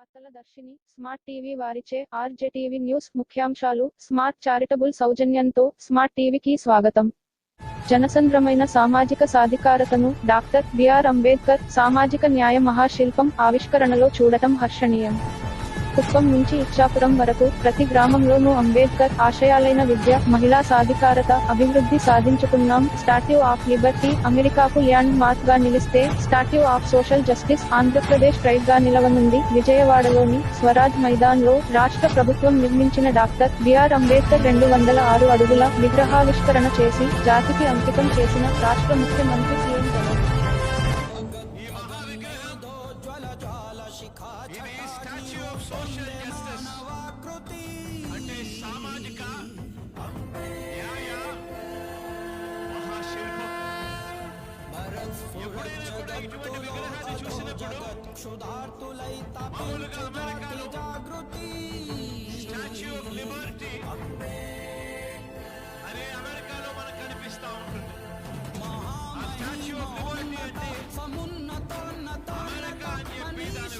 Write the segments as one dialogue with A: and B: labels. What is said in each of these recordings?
A: వార్తల దర్శిని smart TV వారిచే RJTV news ముఖ్యాంశాలు స్మార్ట్ చారిటబుల్ సౌజన్యంతో స్మార్ట్ టీవీకి స్వాగతం. జనసంద్రమైన సామాజిక సాధికారతను డాక్టర్ బిఆర్ అంబేద్కర్ సామాజిక న్యాయ మహాశిల్పం ఆవిష్కరణలో చూడటం హర్షణీయం. కుప్పం నుంచి ఇచ్చాపురం వరకు ప్రతి గ్రామంలోనూ అంబేద్కర్ ఆశయాలైన విద్య మహిళా సాధికారత అభివృద్ధి సాధించుకున్నాం. స్టాట్యూ ఆఫ్ లిబర్టీ అమెరికాకు ల్యాండ్ మార్క్గా నిలిస్తే statue of social justice Andhra Pradesh ప్రైడ్గా నిలవనుంది. విజయవాడలోని స్వరాజ్ మైదాన్లో రాష్ట్ర ప్రభుత్వం నిర్మించిన డాక్టర్ బిఆర్ అంబేద్కర్ రెండు వందల ఆరు అడుగుల విగ్రహావిష్కరణ చేసి జాతికి అంకితం చేసిన రాష్ట్ర ముఖ్యమంత్రి సీఎం జగన్.
B: సోషల్ జస్టిస్ అంటే సామాజిక న్యాయ మహాశిల్పం. ఎప్పుడైనా కూడా ఇటువంటి విగ్రహాన్ని చూసినప్పుడు మామూలుగా అమెరికాలో స్టాచ్యూ ఆఫ్ లిబర్టీ. అనే అమెరికాలో మనకు కనిపిస్తా ఉంటుంది.
C: ఆ
B: స్టాచ్యూ ఆఫ్ లిబర్టీ అంటే అమెరికా అని చెప్పి దాని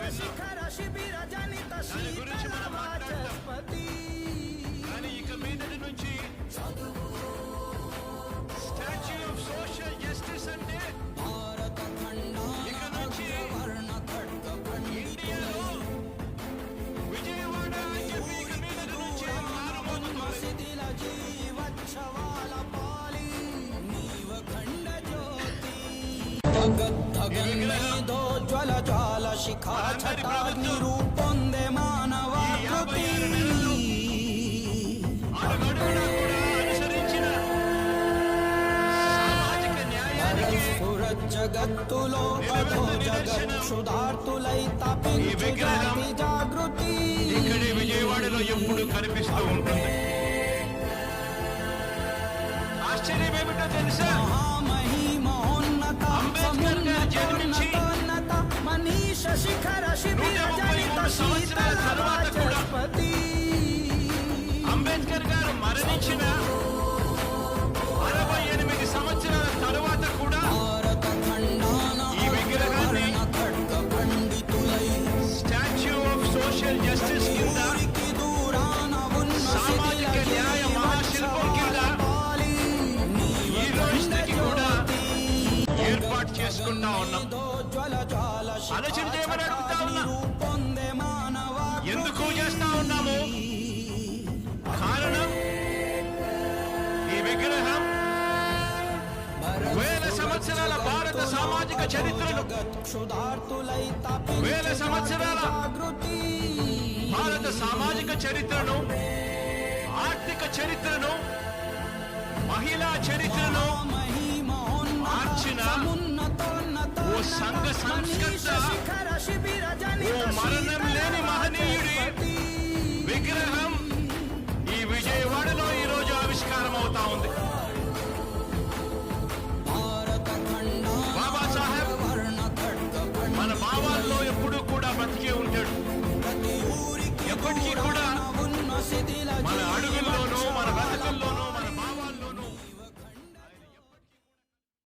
C: జ్వల జ్వాల శిఖా రూపొందే మానవాకృతి జగత్తులో
B: అధో జగత్
C: క్షుధార్తులై తపించు జాగృతి
B: ఇక్కడే విజయవాడలో ఎప్పుడు కనిపిస్తూ ఉంటుంది ఆశ్చర్యం ఏమిటో తెలుసా. అంబేద్కర్ గారు సమున్నతోన్నత
C: మనీష శిఖర
B: మూడు సంవత్సరాల తర్వాత కూడా అంబేద్కర్ గారు మరణించిన అరవై ఎనిమిది సంవత్సరాల తరువాత కూడా ఈ విగ్రహాన్ని స్టాచ్యూ ఆఫ్ సోషల్ జస్టిస్ ఏర్పాటు చేసుకుంటా ఉన్నాం.
C: జ్వల
B: ఆలోచన చేయమని అడుగుతా ఉన్నా.
C: మానవ
B: ఎందుకు చేస్తా ఉన్నాము? కారణం ఈ విగ్రహం వేల సంవత్సరాల భారత సామాజిక చరిత్రను వేల సంవత్సరాల భారత సామాజిక చరిత్రను ఆర్థిక చరిత్రను మహిళా చరిత్రను సంఘ సంస్కర్త. ఓ మరణం లేని మహనీయుడి విగ్రహం ఈ విజయవాడలో ఈరోజు ఆవిష్కారం అవుతా ఉంది మన భావాల్లో ఎప్పుడూ కూడా బ్రతికే ఉంటాడు. ఎప్పటికీ కూడా మన